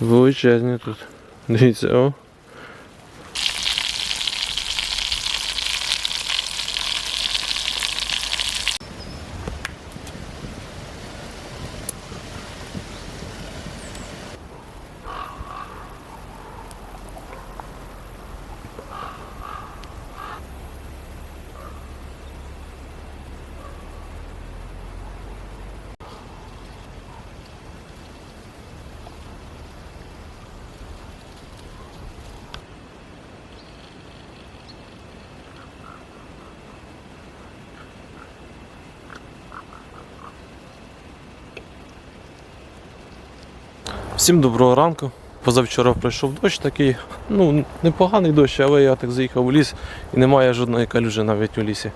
Величезні тут. Дивіться, о. Всім доброго ранку. Позавчора пройшов дощ такий, ну непоганий дощ, але я так заїхав у ліс і немає жодної калюжі навіть у лісі.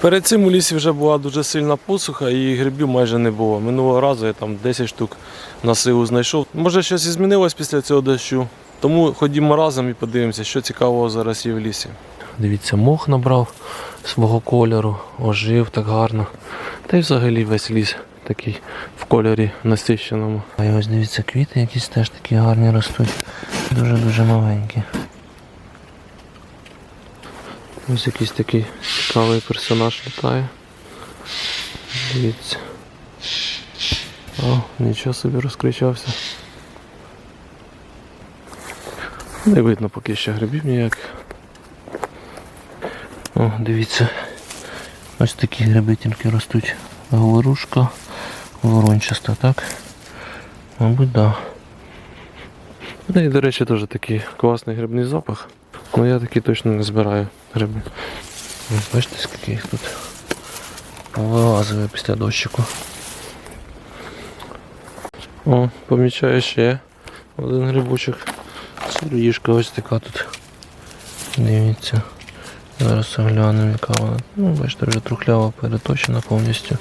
Перед цим у лісі вже була дуже сильна посуха і грибів майже не було. Минулого разу я там 10 штук на силу знайшов. Може щось і змінилось після цього дощу. Тому ходімо разом і подивимося, що цікавого зараз є в лісі. Дивіться, мох набрав свого кольору, ожив так гарно. Та й взагалі весь ліс такий в кольорі насищеному. А ось дивіться, квіти якісь теж такі гарні ростуть. Дуже-дуже маленькі. Ось якийсь такий цікавий персонаж літає. Дивіться. О, нічого собі розкричався. Не видно поки що грибів ніяких. О, дивіться. Ось такі гриби тільки ростуть. Говорушка ворончаста, так? Мабуть, так. Да. Ну і, до речі, теж такий класний грибний запах. Ну я такий точно не збираю гриби. Бачите, скільки їх тут вилазили після дощику. О, помічаю ще один грибочок. Сироїшка ось така тут. Дивіться. Зараз оглянемо, яка вона. Ну, бачите, вже трухлява переточена повністю.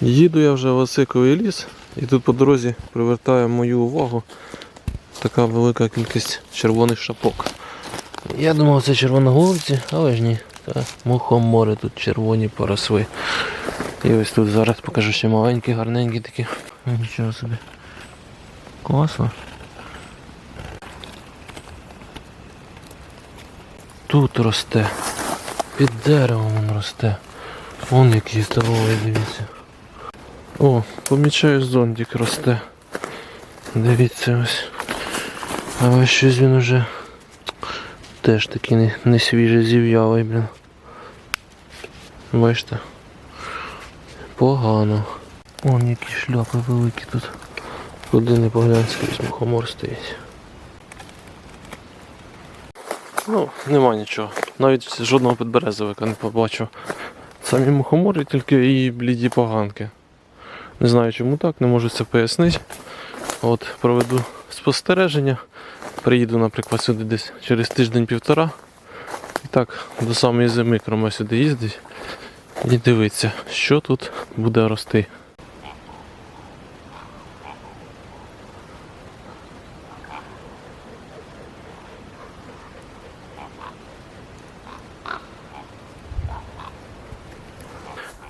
Їду я вже в Осиковий ліс і тут по дорозі привертає мою увагу така велика кількість червоних шапок. Я думав, це червоноголовці, але ж ні. Це мухомори тут червоні поросли. І ось тут зараз покажу ще маленькі, гарненькі такі. Нічого собі. Класно. Тут росте. Під деревом він росте. Вон який здоровий, дивіться. О, помічаю зонтик росте. Дивіться ось. Але щось він уже теж такий не, не свіжий, зів'ялий, блін. Бачите? Погано. Вон які шляпи великі тут. Куди не поглянь, скрізь мухомор стоїть. Ну, нема нічого. Навіть жодного підберезовика не побачив. Самі мухомори, тільки і бліді поганки. Не знаю чому так, не можу це пояснити. От проведу спостереження. Приїду, наприклад, сюди десь через тиждень-півтора. І так до самої зими кроме сюди їздить і дивиться, що тут буде рости.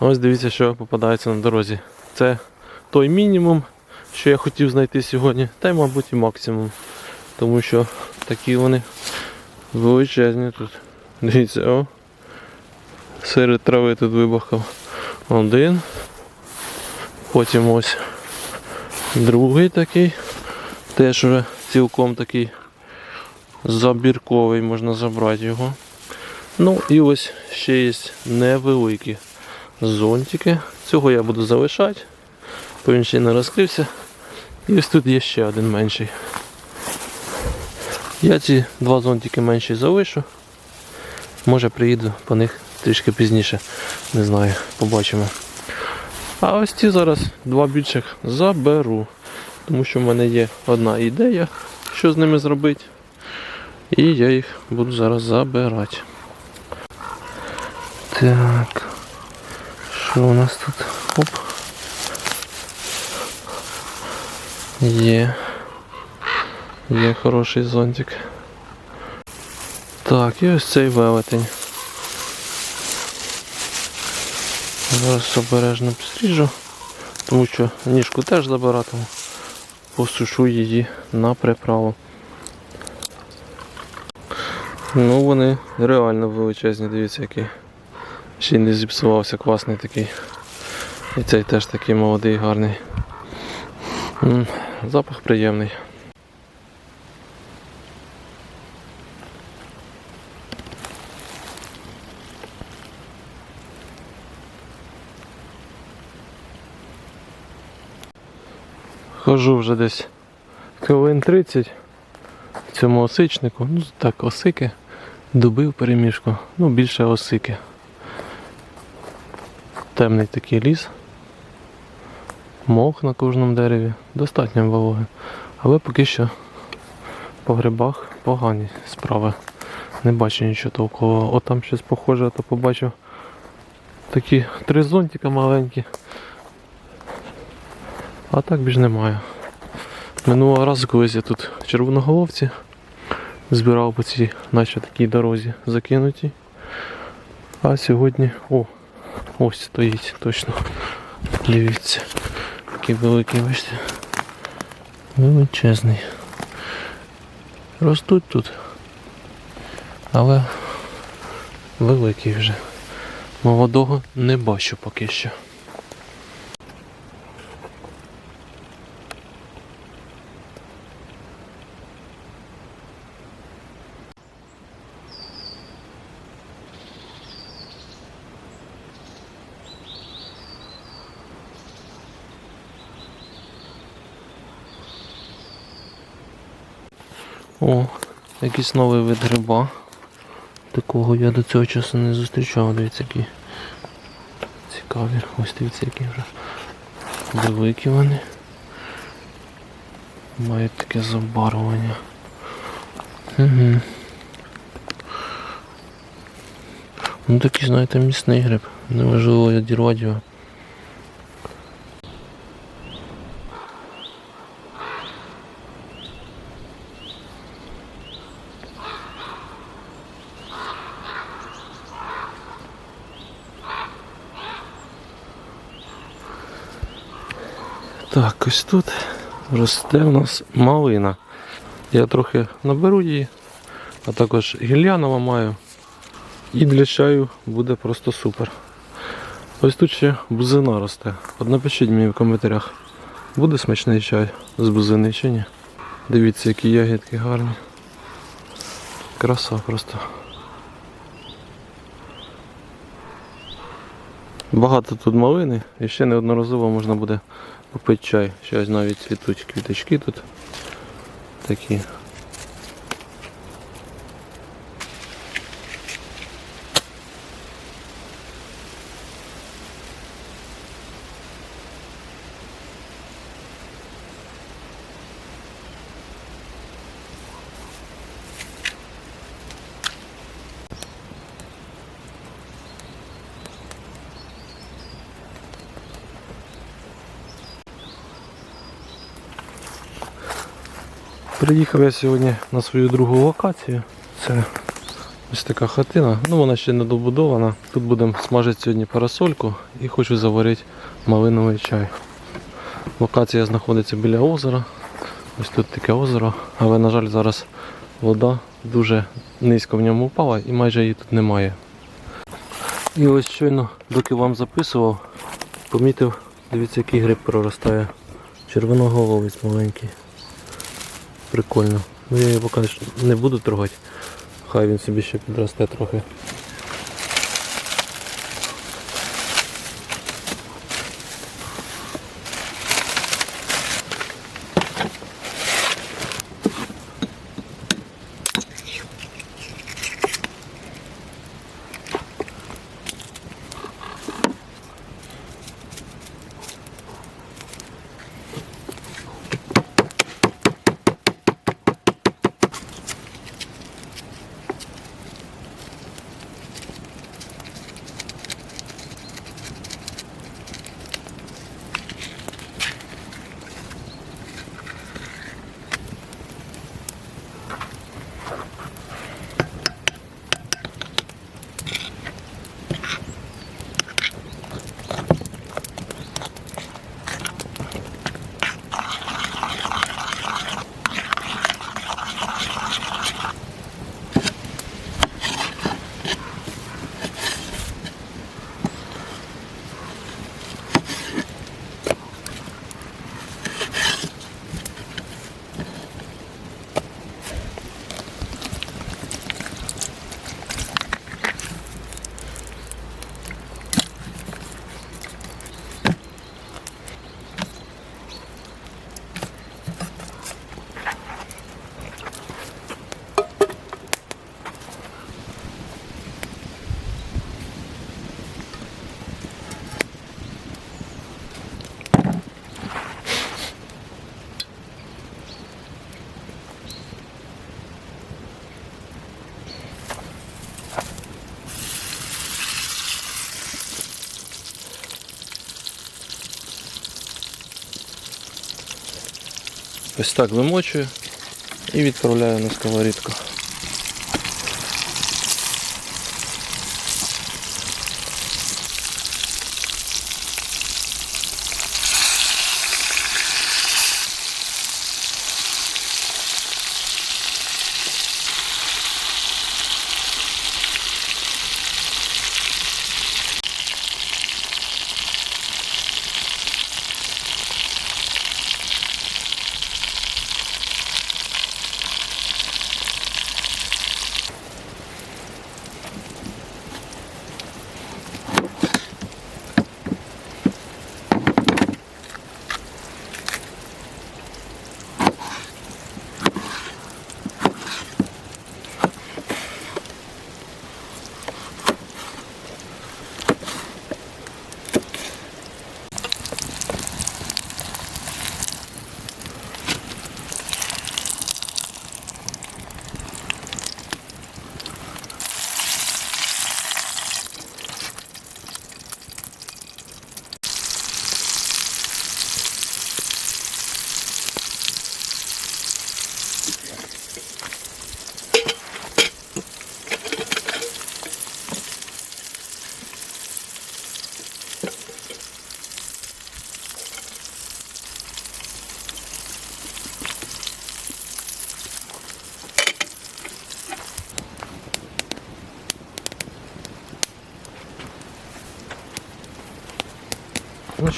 Ось дивіться, що попадається на дорозі. Це той мінімум, що я хотів знайти сьогодні, та й, мабуть, і максимум. Тому що такі вони величезні тут. Дивіться, о. Серед трави тут вибахав один. Потім ось другий такий. Теж вже цілком такий забірковий, можна забрати його. Ну і ось ще є невеликі зонтики. Цього я буду залишати, бо він ще не розкрився. І ось тут є ще один менший. Я ці два зонтики менші залишу. Може приїду по них трішки пізніше. Не знаю, побачимо. А ось ці зараз два більших заберу. Тому що в мене є одна ідея, що з ними зробити. І я їх буду зараз забирати. Так. Що у нас тут? Оп. Є. Є хороший зонтик. Так, і ось цей велетень. Зараз обережно підстріжу, тому що ніжку теж забиратиму. Посушу її на приправу. Ну вони реально величезні, дивіться який. Ще й не зіпсувався, класний такий. І цей теж такий молодий, гарний. Запах приємний. Хожу вже десь хвилин 30 в цьому осичнику. Ну так, осики. Дуби в переміжку. Ну, більше осики. Темний такий ліс. Мох на кожному дереві. Достатньо вологи. Але поки що по грибах погані справи. Не бачу нічого толкового. О, там щось похоже, то побачив такі три зонтика маленькі. А так більш немає. Минулого разу колись я тут червоноголовці збирав по цій наче такій дорозі закинутій. А сьогодні. О! Ось стоїть точно. Дивіться. Такий великий, бачите. Величезний. Ростуть тут. Але великий вже. Молодого не бачу поки що. О, якийсь новий вид гриба. Такого я до цього часу не зустрічав. Дивіться, які цікаві. Ось дивіться, які вже великі вони. Мають таке забарвлення. Угу. Ну такий, знаєте, міцний гриб. Неважливо відірвати його. Так, ось тут росте у нас малина. Я трохи наберу її, а також гільянова маю. І для чаю буде просто супер. Ось тут ще бузина росте. От напишіть мені в коментарях, буде смачний чай з бузини чи ні. Дивіться, які ягідки гарні. Краса просто. Багато тут малини і ще неодноразово можна буде попити чай. Щось ось навіть цвітуть квіточки тут. Такі. Приїхав я сьогодні на свою другу локацію. Це ось така хатина. Ну вона ще не добудована. Тут будемо смажити сьогодні парасольку і хочу заварити малиновий чай. Локація знаходиться біля озера. Ось тут таке озеро, але на жаль зараз вода дуже низько в ньому впала і майже її тут немає. І ось щойно, доки вам записував, помітив, дивіться, який гриб проростає. Червоноголовець маленький. Прикольно. Ну я його поки не буду трогати. Хай він собі ще підросте трохи. Ось так вимочую і відправляю на сковорідку.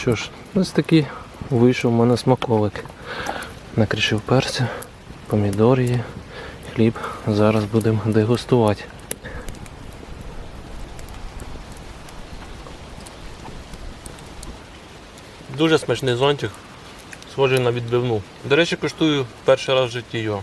Що ж, ось такий вийшов у мене смаковик. Накришив перцю, помідор є, хліб. Зараз будемо дегустувати. Дуже смачний зонтик, схожий на відбивну. До речі, коштую перший раз в житті його.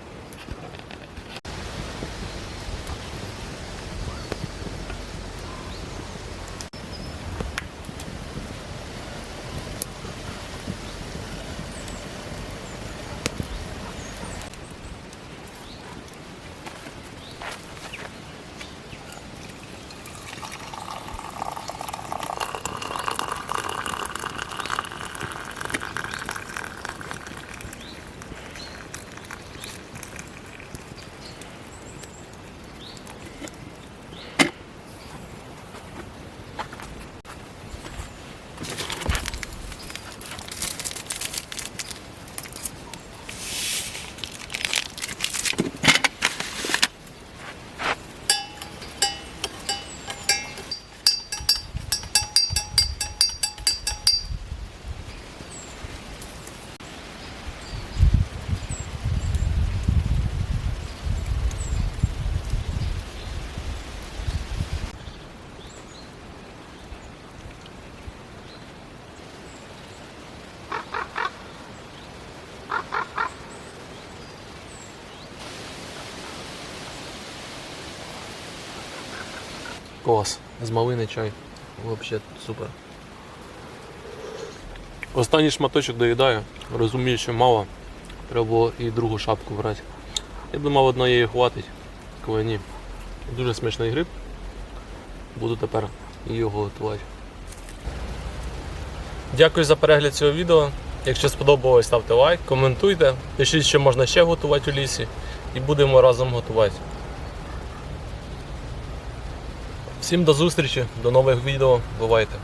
Клас. З малини чай. Взагалі супер. Останній шматочок доїдаю. Розумію, що мало. Треба було і другу шапку брати. Я думав, одної хватить. Коли ні. Дуже смачний гриб. Буду тепер його готувати. Дякую за перегляд цього відео. Якщо сподобалось, ставте лайк, коментуйте, пишіть, що можна ще готувати у лісі, і будемо разом готувати. Всім до зустрічі, до нових відео. Бувайте!